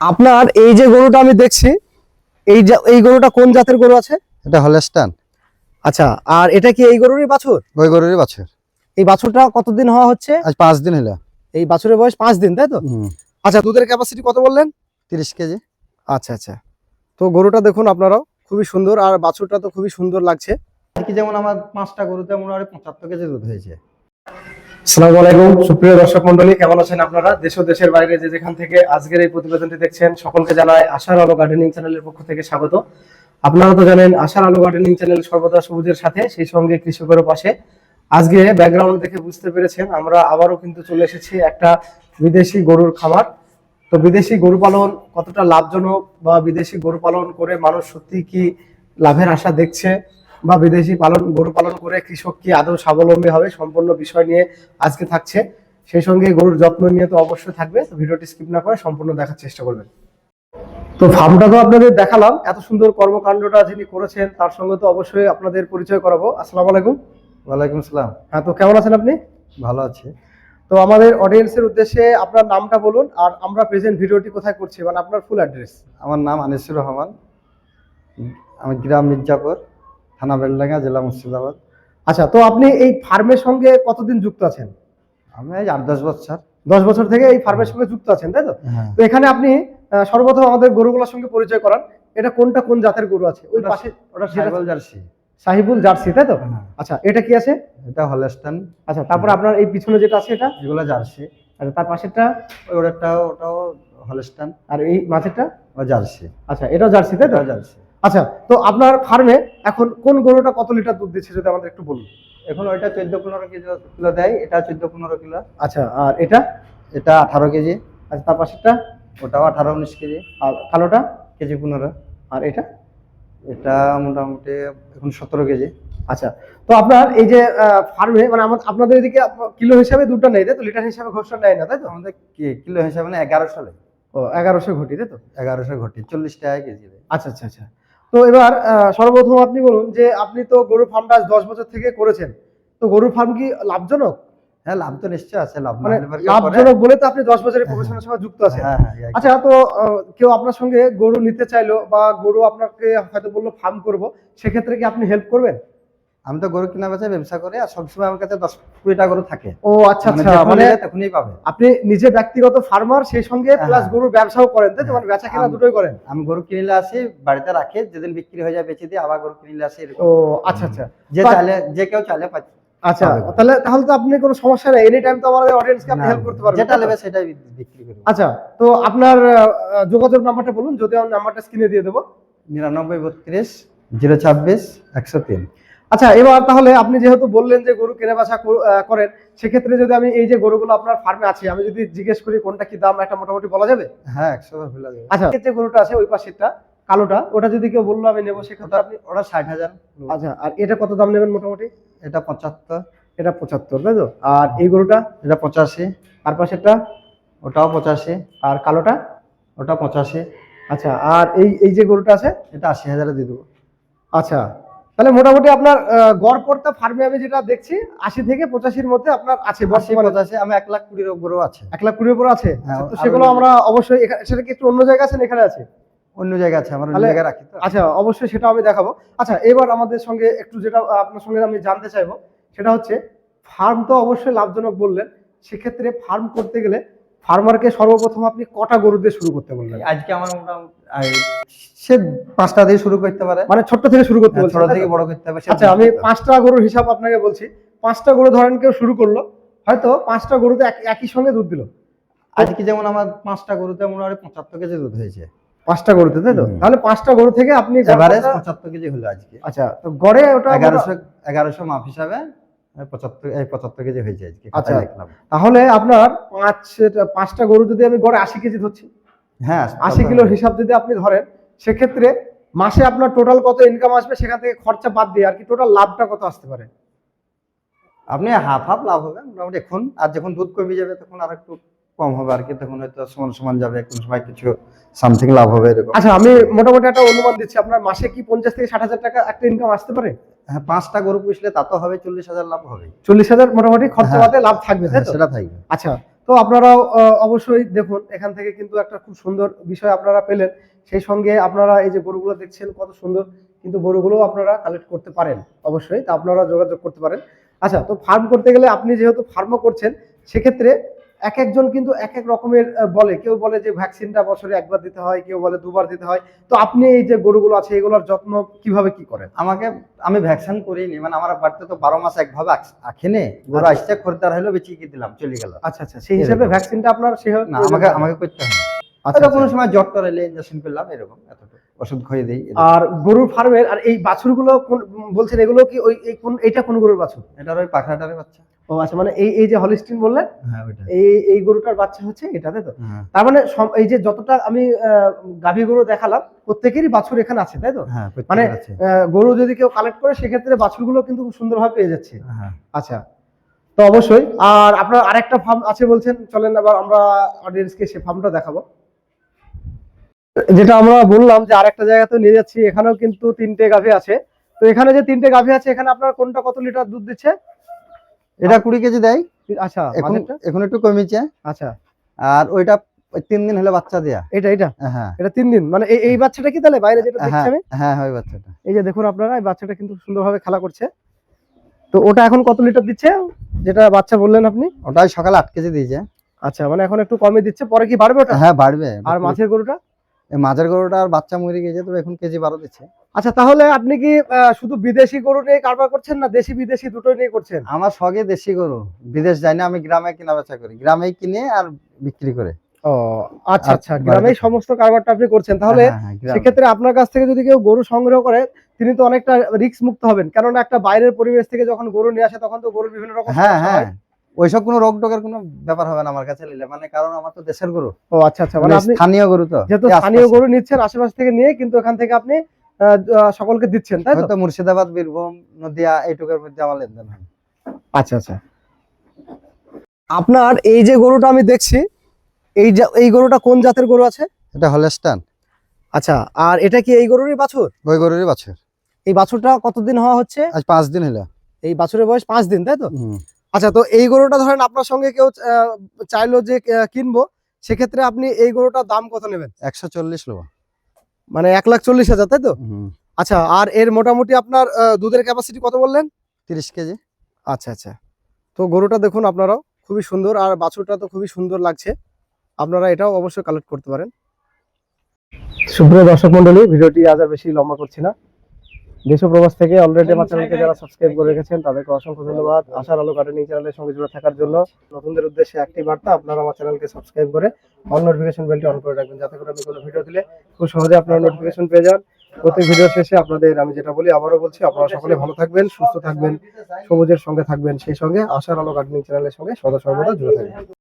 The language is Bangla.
আপনার এই যে গরুটা আমি দেখছি এই যা- এই গরুটা কোন জাতের গরু আছে? এটা হলেস্টান। আচ্ছা আর এটা কি এই গরুরই বাছুর? ওই গরুরই বাছুর। এই বাছুরটা কতদিন হওয়া হচ্ছে? আজ পাঁচ দিন হলো। এই বাছুরের বয়স পাঁচ দিন তাই তো? আচ্ছা দুধের ক্যাপাসিটি কত বললেন? তিরিশ কেজি। আচ্ছা আচ্ছা। তো গরুটা দেখুন আপনারাও খুবই সুন্দর আর বাছুরটা তো খুবই সুন্দর লাগছে। কি যেমন আমার পাঁচটা গরুতে মোটামুটি পঁচাত্তর কেজি দুধ হয়েছে। আসসালামু আলাইকুম। সুপ্রিয় দর্শক মন্ডলী কেমন আছেন আপনারা? দেশ ও দেশের বাইরে যে যেখান থেকে আজকের এই প্রতিবেদনটি দেখছেন, সকলকে জানাই আশার আলো গার্ডেনিং চ্যানেলের পক্ষ থেকে স্বাগত। আপনারা তো জানেন, আশার আলো গার্ডেনিং চ্যানেল সর্বদা সবুজের সাথে, সেই সঙ্গে কৃষকেরও পাশে। আজকে ব্যাকগ্রাউন্ড দেখে বুঝতে পেরেছেন, আমরা আবারও কিন্তু চলে এসেছি একটা বিদেশি গরুর খামার। তো বিদেশি গরু পালন কতটা লাভজনক বা বিদেশি গরু পালন করে মানুষ সত্যি কি লাভের আশা দেখছে? বা বিদেশি পালন গরু পালন করে কৃষক কি আদৌ স্বাবলম্বী হবে? সম্পূর্ণ বিষয় নিয়ে আজকে থাকছে। সেই সঙ্গে গরুর যত্ন নিয়ে তো অবশ্যই থাকবে তো ভিডিওটি স্কিপ না করে সম্পূর্ণ দেখার চেষ্টা করবেন। তো ফার্মটা তো আপনাদের দেখালাম এত সুন্দর কর্মকাণ্ডটা যিনি করেছেন তার সঙ্গে তো অবশ্যই আপনাদের পরিচয় করাবো। আসসালামু আলাইকুম। ওয়ালাইকুম আসসালাম। হ্যাঁ তো কেমন আছেন আপনি? ভালো আছি। তো আমাদের অডিয়েন্সের উদ্দেশ্যে আপনার নামটা বলুন আর আমরা প্রেজেন্ট ভিডিওটি কোথায় করছি মানে আপনার ফুল অ্যাড্রেস আমার নাম আনিসুর রহমান। আমি গ্রাম মির্জাপুর। থানা বেলডাঙ্গা জেলা মুর্শিদাবাদ। আচ্ছা তো আপনি এই ফার্মের সঙ্গে কতদিন যুক্ত আছেন? আমি এই আট দশ বছর। দশ বছর থেকে এই ফার্মের সঙ্গে যুক্ত আছেন তাই তো? হ্যাঁ। তো এখানে আপনি সর্বপ্রথম আমাদের গরুগুলোর সঙ্গে পরিচয় করান। এটা কোনটা কোন জাতের গরু আছে? ওই পাশে ওটা জার্সি। সাহিবুল জার্সি তাই তো? হ্যাঁ। আচ্ছা এটা কি আছে? এটা হলেস্টান আচ্ছা তারপরে আপনার এই পিছনে যেটা আছে এটা? এগুলো জার্সি। আচ্ছা তার পাশেরটা? ওই ওটাও ওটাও হলেস্টান আর এই মাঝেরটা? ও জার্সি। আচ্ছা এটাও জার্সি তাই তো? জার্সি। আচ্ছা তো আপনার ফার্মে এখন কোন গরুটা কত লিটার দুধ দিচ্ছে যদি আমাদের একটু বলুন? এখন ওইটা চোদ্দ পনেরো কিলো কিলো দেয় এটা চোদ্দ পনেরো কিলো। আচ্ছা আর এটা? এটা আঠারো কেজি। আচ্ছা তার পাশেরটা? ওটাও আঠারো উনিশ কেজি। আর কালোটা? কেজি পনেরো। আর এটা? এটা মোটামুটি এখন সতেরো কেজি। আচ্ছা তো আপনার এই যে ফার্মে মানে আমাদের আপনাদের এদিকে কিলো হিসাবে দুধটা নেই তাই তো? লিটার হিসাবে ঘোষণা নেয় না তাই তো? আমাদের কি- কিলো হিসাবে না এগারোশো নেয়। ও এগারোশো ঘটি তাই তো? এগারোশো ঘটি চল্লিশ টাকা কেজি দেয়। আচ্ছা আচ্ছা আচ্ছা। তো এবার সর্বপ্রথম আপনি বলুন যে আপনি তো গরু ফার্মটা আজ দশ বছর থেকে করেছেন। তো গরুর ফার্ম কি লাভজনক? হ্যাঁ লাভ তো নিশ্চয় আছে লাভ মানে করে? লাভজনক বলে তো আপনি দশ বছরের প্রফেশনের সঙ্গে যুক্ত আছেন। হ্যাঁ হ্যাঁ আচ্ছা তো কেউ আপনার সঙ্গে গরু নিতে চাইলো বা গরু আপনাকে হয়তো বলল ফার্ম করব সেক্ষেত্রে কি আপনি হেল্প করবেন? আমি তো গরু কিনা বেচা ব্যবসা করে আর সবসময় আমার কাছে দশ কুড়িটা গরু থাকে। ও আচ্ছা মানে আচ্ছা মানে তখনই পাবে। আপনি নিজে ব্যক্তিগত ফার্মার সেই সঙ্গে হ্যাঁ, প্লাস হ্যাঁ। গরুর ব্যবসাও করেন তাই তো? মানে বেচা কেনা দুটোই করেন? আমি গরু কিনলে আসি বাড়িতে রাখি যেদিন বিক্রি হয়ে যায় বেঁচে দিই আবার গরু কিনলে আসি ও আচ্ছা আচ্ছা। যে চাইলে যে কেউ চাইলে পাচ্ছে আচ্ছা তাহলে তাহলে তো আপনি কোনো সমস্যা নেই। এনি টাইম তো আমাদের অডিয়েন্সকে আপনি হেল্প করতে পারবেন যেটা নেবে সেটাই বিক্রি করব। আচ্ছা তো আপনার যোগাযোগ নাম্বারটা বলুন যদি আমি নাম্বারটা স্ক্রিনে দিয়ে দেবো। নিরানব্বই বত্রিশ জিরো ছাব্বিশ একশো তিন। আচ্ছা এবার তাহলে আপনি যেহেতু বললেন যে গরু কেনা বেচা কর- করেন সেক্ষেত্রে যদি আমি এই যে গরুগুলো আপনার ফার্মে আছে আমি যদি জিজ্ঞেস করি কোনটা কি দাম একটা মোটামুটি বলা যাবে? হ্যাঁ একশো ভুলে যাবে। আচ্ছা যে গরুটা আছে ওই পাশেরটা কালোটা ওটা যদি কেউ বলল আমি নেব সেক্ষেত্রে আপনি ওটা ষাট হাজার। আচ্ছা আর এটা কত দাম নেবেন মোটামুটি? এটা পঁচাত্তর। এটা পঁচাত্তর তাই তো? আর এই গরুটা? এটা পঁচাশি। আর পাশেরটা? ওটাও পঁচাশি। আর কালোটা? ওটা পঁচাশি। আচ্ছা আর এই এই যে গরুটা আছে? এটা আশি হাজারে দিয়ে দেবো। আচ্ছা তাহলে মোটামুটি আপনার গড় পড়তা ফার্মে আমি যেটা দেখছি আশি থেকে পঁচাশির মধ্যে আপনার আছে পঁচাশি আমি এক লাখ কুড়ির উপরও আছে। এক লাখ কুড়ির উপর আছে? হ্যাঁ, তো সেগুলো আমরা অবশ্যই সেটা কি একটু অন্য জায়গায় আছে এখানে আছে? অন্য জায়গা আছে আমার তাহলে- রাখি আচ্ছা অবশ্যই সেটা আমি দেখাবো। আচ্ছা এবার আমাদের সঙ্গে একটু যেটা আপনার সঙ্গে আমি জানতে চাইব সেটা হচ্ছে ফার্ম তো অবশ্যই লাভজনক বললেন সেক্ষেত্রে ফার্ম করতে গেলে ফার্মারকে সর্বপ্রথম আপনি কটা গরু দিয়ে শুরু করতে বললেন? আজকে আমার মোটামুটি সে পাঁচটা দিয়ে শুরু করতে পারে। মানে ছোট্ট থেকে শুরু করতে হ্যাঁ, ছোট থেকে বড় করতে হবে আচ্ছা আমি পাঁচটা গরুর হিসাব আপনাকে বলছি। পাঁচটা গরু ধরেন কেউ শুরু করল হয়তো পাঁচটা গরুতে একই সঙ্গে দুধ দিল। আজকে যেমন আমার পাঁচটা গরুতে মোটামুটি পঁচাত্তর কেজি দুধ হয়েছে। পাঁচটা গরুতে তাই তো? তাহলে পাঁচটা গরু থেকে আপনি পঁচাত্তর কেজি হলো আজকে। আচ্ছা তো গড়ে ওটা এগারোশো এগারোশো মাপ হিসাবে পঁচাত্তর কেজি হয়েছে আজকে আচ্ছা। তাহলে আপনার পাঁচ পাঁচটা গরু যদি আমি গড়ে আশি কেজি ধরছি হ্যাঁ আশি কিলোর হিসাব যদি আপনি ধরেন সেক্ষেত্রে মাসে আপনার টোটাল কত ইনকাম আসবে সেখান থেকে খরচা বাদ দিয়ে আর কি টোটাল লাভটা কত আসতে পারে আপনি হাফ হাফ লাভ হবে মোটামুটি এখন আর যখন দুধ কমে যাবে তখন আর একটু কম হবে আর কি তখন হয়তো সমান সমান যাবে কোন সময় কিছু সামথিং লাভ হবে এরকম। আচ্ছা আমি মোটামুটি একটা অনুমান দিচ্ছি আপনার মাসে কি পঞ্চাশ থেকে ষাট হাজার টাকা একটা ইনকাম আসতে পারে? হ্যাঁ পাঁচটা গরু পুষলে তা তো হবে চল্লিশ হাজার লাভ হবে। চল্লিশ হাজার মোটামুটি হ্যাঁ। লাভ থাকবে সেটা থাকবে। আচ্ছা তো আপনারাও অবশ্যই দেখুন এখান থেকে কিন্তু একটা খুব সুন্দর বিষয় আপনারা পেলেন। সেই সঙ্গে আপনারা এই যে গরুগুলো দেখছেন কত সুন্দর কিন্তু গরুগুলো আপনারা কালেক্ট করতে পারেন অবশ্যই। তা আপনারা যোগাযোগ করতে পারেন। আচ্ছা তো ফার্ম করতে গেলে আপনি যেহেতু ফার্মও করছেন সেক্ষেত্রে এক একজন কিন্তু এক এক রকমের বলে। কেউ বলে যে ভ্যাকসিনটা বছরে একবার দিতে হয় কেউ বলে দুবার দিতে হয়। তো আপনি এই যে গরুগুলো আছে এগুলোর যত্ন কীভাবে কি করেন? আমাকে আমি ভ্যাকসিন করিনি। মানে আমার বাড়িতে তো বারো মাস একভাবে আখেনে গরু আচ্ছা। আসছে খরিদ্দার হলো বেঁচে কি দিলাম চলে গেল। আচ্ছা আচ্ছা। সেই হিসাবে ভ্যাকসিনটা আপনার সেভাবে না আমাকে আমাকে করতে হয় আচ্ছা, কোনো আচ্ছা। সময় জ্বর টর এলে ইঞ্জেকশন করলাম এরকম এতটুকু। ওষুধ খাইয়ে দিই আর গরুর ফার্মের আর এই বাছুরগুলো কোন বলছেন এগুলো কি ওই কোন এটা কোন গরুর বাছুর? এটার ওই পাখরাটারে বাচ্চা। ও আচ্ছা মানে এই এই যে হলিস্টিন বললেন হ্যাঁ এই এই গরুটার বাচ্চা হচ্ছে এটাতে তো? হ্যাঁ। তার মানে এই যে যতটা আমি গাভী গরু দেখালাম প্রত্যেকেরই বাছুর এখানে আছে তাই তো? হ্যাঁ মানে গরু যদি কেউ কালেক্ট করে সেক্ষেত্রে বাছুরগুলো কিন্তু খুব সুন্দরভাবে পেয়ে যাচ্ছে। আচ্ছা তো অবশ্যই আর আপনার আরেকটা ফার্ম আছে বলছেন চলেন আবার আমরা অডিয়েন্সকে সে ফার্মটা দেখাবো। যেটা আমরা বললাম যে আরেকটা জায়গাতে নিয়ে যাচ্ছি এখানেও কিন্তু তিনটে গাভী আছে। তো এখানে যে তিনটে গাভী আছে এখানে আপনার কোনটা কত লিটার দুধ দিচ্ছে? এটা কুড়ি কেজি দেয়। আচ্ছা এখন এখন একটু কমেছে। আচ্ছা। আর ওইটা তিন দিন হলে বাচ্চা দেয়া। এটা এটা? হ্যাঁ। এটা তিন দিন? মানে এই এই বাচ্চাটা কি তাহলে বাইরে যেটা দেখছি হ্যাঁ আমি? হ্যাঁ ওই বাচ্চাটা। এই যে দেখুন আপনারা এই বাচ্চাটা কিন্তু সুন্দরভাবে খেলা করছে। তো ওটা এখন কত লিটার দিচ্ছে? যেটা বাচ্চা বললেন আপনি? ওটাই সকালে আট কেজি দিয়েছে। আচ্ছা মানে এখন একটু কমে দিচ্ছে। পরে কি বাড়বে ওটা? হ্যাঁ বাড়বে। আর মাছের গরুটা? মাঝের গরুটা আর বাচ্চা মরে গেছে তবে এখন কেজি বারো দিচ্ছে। আচ্ছা তাহলে আপনি কি শুধু বিদেশি গরু নিয়ে কারবার করছেন না দেশি বিদেশি দুটোই নিয়ে করছেন? আমার সঙ্গে দেশি গরু। বিদেশ যাই না আমি গ্রামে কেনা বেচা করি। গ্রামেই কিনে আর বিক্রি করে। ও আচ্ছা আচ্ছা গ্রামেই সমস্ত কারবারটা আপনি করছেন। তাহলে হ্যাঁ, হ্যাঁ। সেক্ষেত্রে আপনার কাছ থেকে যদি কেউ গরু সংগ্রহ করে তিনি তো অনেকটা রিস্ক মুক্ত হবেন। কেননা একটা বাইরের পরিবেশ থেকে যখন গরু নিয়ে আসে তখন তো গরুর বিভিন্ন রকম হ্যাঁ। হয়। ওইসব কোনো রোগ টোগের কোনো ব্যাপার হবে না আমার কাছে নিলে মানে কারণ আমার তো দেশের গরু। ও আচ্ছা আচ্ছা। মানে মানে আপনি স্থানীয় গরু তো। যেহেতু স্থানীয় গরু নিচ্ছেন আশেপাশ থেকে নিয়ে কিন্তু এখান থেকে আপনি সকলকে দিচ্ছেন তাই তো? মুর্শিদাবাদ বীরভূম নদিয়া এইটুকুর মধ্যে আমার লেনদেন হয়। আচ্ছা আচ্ছা। আপনার এই যে গরুটা আমি দেখছি এই যা- এই গরুটা কোন জাতের গরু আছে? এটা হলেস্টান। আচ্ছা আর এটা কি এই গরুরই বাছুর? ওই গরুরই বাছুর। এই বাছুরটা কতদিন হওয়া হচ্ছে? আজ পাঁচ দিন হলো। এই বাছুরের বয়স পাঁচ দিন তাই তো। আচ্ছা তো এই গরুটা ধরেন আপনার সঙ্গে কেউ চাইলো যে কিনবো সেক্ষেত্রে আপনি এই গরুটার দাম কত নেবেন? একশো চল্লিশ লোক মানে এক লাখ চল্লিশ হাজার তাই তো? আচ্ছা আর এর মোটামুটি আপনার দুধের ক্যাপাসিটি কত বললেন? তিরিশ কেজি। আচ্ছা আচ্ছা। তো গরুটা দেখুন আপনারাও খুবই সুন্দর আর বাছুরটা তো খুবই সুন্দর লাগছে। আপনারা এটাও অবশ্যই কালেক্ট করতে পারেন। সুপ্রিয় দর্শক মন্ডলী ভিডিওটি আজ আর বেশি লম্বা করছি না। দেশ প্রবাস থেকে অলরেডি আমার চ্যানেলকে যারা সাবস্ক্রাইব করে রেখেছেন তাদেরকে অসংখ্য ধন্যবাদ। আশার আলো গার্ডেনিং চ্যানেলের সঙ্গে জুড়ে থাকার জন্য। নতুনদের উদ্দেশ্যে একটি বার্তা আপনারা আমার চ্যানেলকে সাবস্ক্রাইব করে অন নোটিফিকেশন বেলটি অন করে রাখবেন যাতে করে আমি কোনো ভিডিও দিলে খুব সহজে আপনারা নোটিফিকেশন পেয়ে যান। প্রত্যেক ভিডিও শেষে আপনাদের আমি যেটা বলি আবারও বলছি আপনারা সকলে ভালো থাকবেন সুস্থ থাকবেন সবুজের সঙ্গে থাকবেন সেই সঙ্গে আশার আলো গার্ডেনিং চ্যানেলের সঙ্গে সদা সর্বদা জুড়ে থাকবেন।